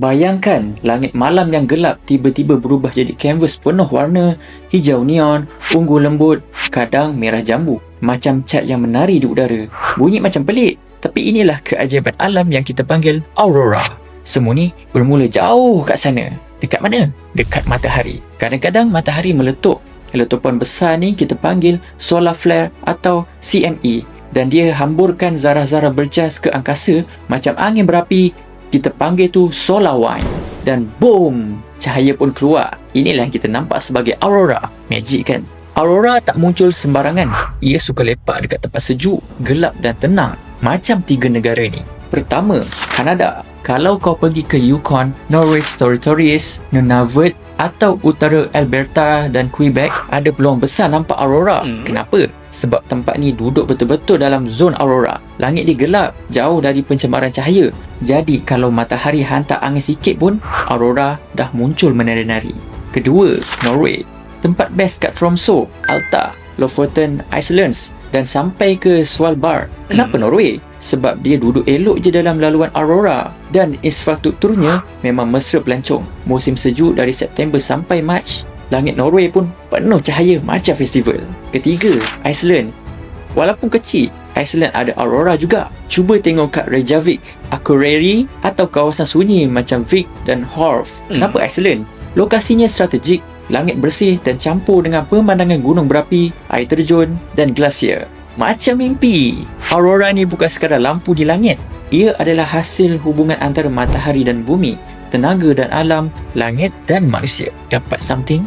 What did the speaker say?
Bayangkan langit malam yang gelap tiba-tiba berubah jadi kanvas penuh warna hijau neon, ungu lembut, kadang merah jambu. Macam cat yang menari di udara. Bunyi macam pelik. Tapi inilah keajaiban alam yang kita panggil aurora. Semua ni bermula jauh kat sana. Dekat mana? Dekat matahari. Kadang-kadang matahari meletup. Letupan besar ni kita panggil solar flare atau CME dan dia hamburkan zarah-zarah berjas ke angkasa macam angin berapi kita panggil tu solar wind dan boom cahaya pun keluar. Inilah yang kita nampak sebagai aurora. Magic kan? Aurora tak muncul sembarangan. Ia suka lepak dekat tempat sejuk gelap dan tenang. Macam tiga negara ni. Pertama Kanada. Kalau kau pergi ke Yukon, Norway Territories, Nunavut atau utara Alberta dan Quebec ada peluang besar nampak aurora. Hmm. Kenapa? Sebab tempat ni duduk betul-betul dalam zon aurora. Langit dia gelap, jauh dari pencemaran cahaya. Jadi kalau matahari hantar angin sikit pun, aurora dah muncul menari-nari. Kedua, Norway. Tempat best kat Tromsø, Alta, Lofoten Islands dan sampai ke Svalbard. Kenapa Hmm. Norway? Sebab dia duduk elok je dalam laluan aurora dan infrastrukturnya memang mesra pelancong. Musim sejuk dari September sampai Mac, langit Norway pun penuh cahaya macam festival. Ketiga, Iceland. Walaupun kecil, Iceland ada aurora juga. Cuba tengok kat Reykjavik, Akureyri atau kawasan sunyi macam Vik dan Horf. Hmm. Kenapa Iceland? Lokasinya strategik, langit bersih dan campur dengan pemandangan gunung berapi, air terjun dan glasier. Macam mimpi. Aurora ni bukan sekadar lampu di langit. Ia adalah hasil hubungan antara matahari dan bumi, tenaga dan alam, langit dan manusia. Dapat something?